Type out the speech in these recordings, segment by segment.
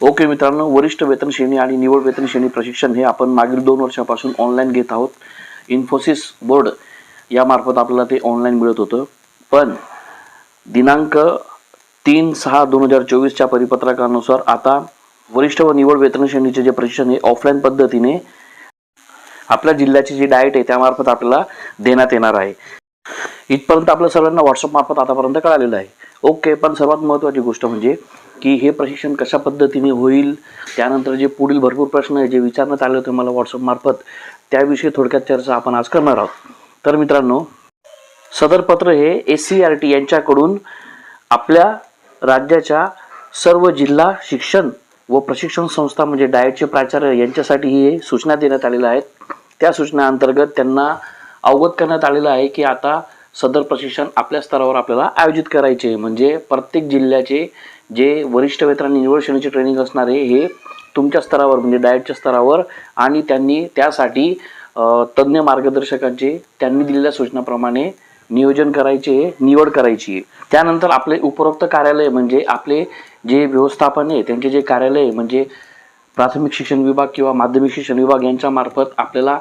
Okay मित्रांनो वरिष्ठ वेतन श्रेणी आणि निवड वेतन श्रेणी प्रशिक्षण हे आपण मागील दोन वर्षापासून ऑनलाईन घेत आहोत. इन्फोसिस बोर्ड यामार्फत आपल्याला ते ऑनलाईन मिळत होतं. पण दिनांक तीन सहा दोन हजार चोवीसच्या परिपत्रकानुसार आता वरिष्ठ व निवड वेतन श्रेणीचे जे प्रशिक्षण आहे ऑफलाईन पद्धतीने आपल्या जिल्ह्याची जी डाएट आहे त्यामार्फत आपल्याला देण्यात येणार आहे. इथपर्यंत आपल्या सर्वांना व्हॉट्सअप मार्फत आतापर्यंत कळालेलं आहे. ओके पण सर्वात महत्त्वाची गोष्ट म्हणजे की हे प्रशिक्षण कशा पद्धतीने होईल? त्यानंतर जे पुढील भरपूर प्रश्न आहे जे विचारण्यात आले होते मला व्हॉट्सअपमार्फत त्याविषयी थोडक्यात चर्चा आपण आज करणार आहोत. तर मित्रांनो सदर पत्र हे एस सी आर टी यांच्याकडून आपल्या राज्याच्या सर्व जिल्हा शिक्षण व प्रशिक्षण संस्था म्हणजे डायटचे प्राचार्य यांच्यासाठी ही सूचना देण्यात आलेल्या आहेत. त्या सूचना अंतर्गत त्यांना अवगत करण्यात आलेलं आहे की आता सदर प्रशिक्षण आपल्या स्तरावर आपल्याला आयोजित करायचे म्हणजे प्रत्येक जिल्ह्याचे जे वरिष्ठ वेतन निवड श्रेणीचे ट्रेनिंग असणारे हे तुमच्या स्तरावर म्हणजे डाएटच्या स्तरावर आणि त्यांनी त्यासाठी तज्ज्ञ मार्गदर्शकांचे त्यांनी दिलेल्या सूचनाप्रमाणे नियोजन करायचे निवड करायची. आहे त्यानंतर आपले उपरोक्त कार्यालय म्हणजे आपले जे व्यवस्थापन आहे त्यांचे जे कार्यालय आहे, म्हणजे प्राथमिक शिक्षण विभाग किंवा माध्यमिक शिक्षण विभाग यांच्यामार्फत आपल्याला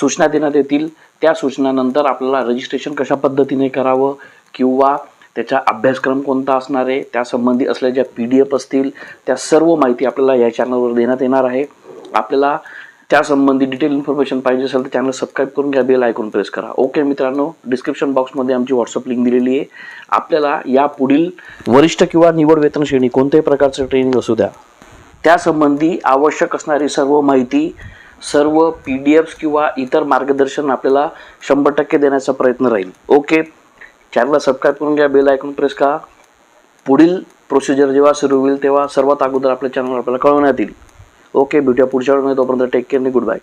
सूचना देण्यात येतील. त्या सूचनानंतर आपल्याला रजिस्ट्रेशन कशा पद्धतीने करावं किंवा त्याचा अभ्यासक्रम कोणता असणार आहे त्यासंबंधी असल्या ज्या पी डी एफ असतील त्या सर्व माहिती आपल्याला या चॅनलवर देण्यात येणार आहे. आपल्याला त्यासंबंधी डिटेल इन्फॉर्मेशन पाहिजे असेल तर चॅनल सबस्क्राईब करून घ्या बेल आयकॉन प्रेस करा. ओके मित्रांनो डिस्क्रिप्शन बॉक्समध्ये आमची व्हॉट्सअप लिंक दिलेली आहे. आपल्याला या पुढील वरिष्ठ किंवा निवड वेतन श्रेणी कोणत्याही प्रकारचं ट्रेनिंग असू द्या त्यासंबंधी आवश्यक असणारी सर्व माहिती सर्व पी डी एफ्स किंवा इतर मार्गदर्शन आपल्याला शंभर टक्के देण्याचा प्रयत्न राहील. ओके चॅनलला सबस्क्राईब करून घ्या बेल ऐकून प्रेस करा. पुढील प्रोसिजर जेव्हा सुरू होईल तेव्हा सर्वात अगोदर आपल्या चॅनलवर आपल्याला कळवण्यात येईल. ओके भेटूया पुढच्या वेळेमध्ये तोपर्यंत टेक केअर आणि गुड बाय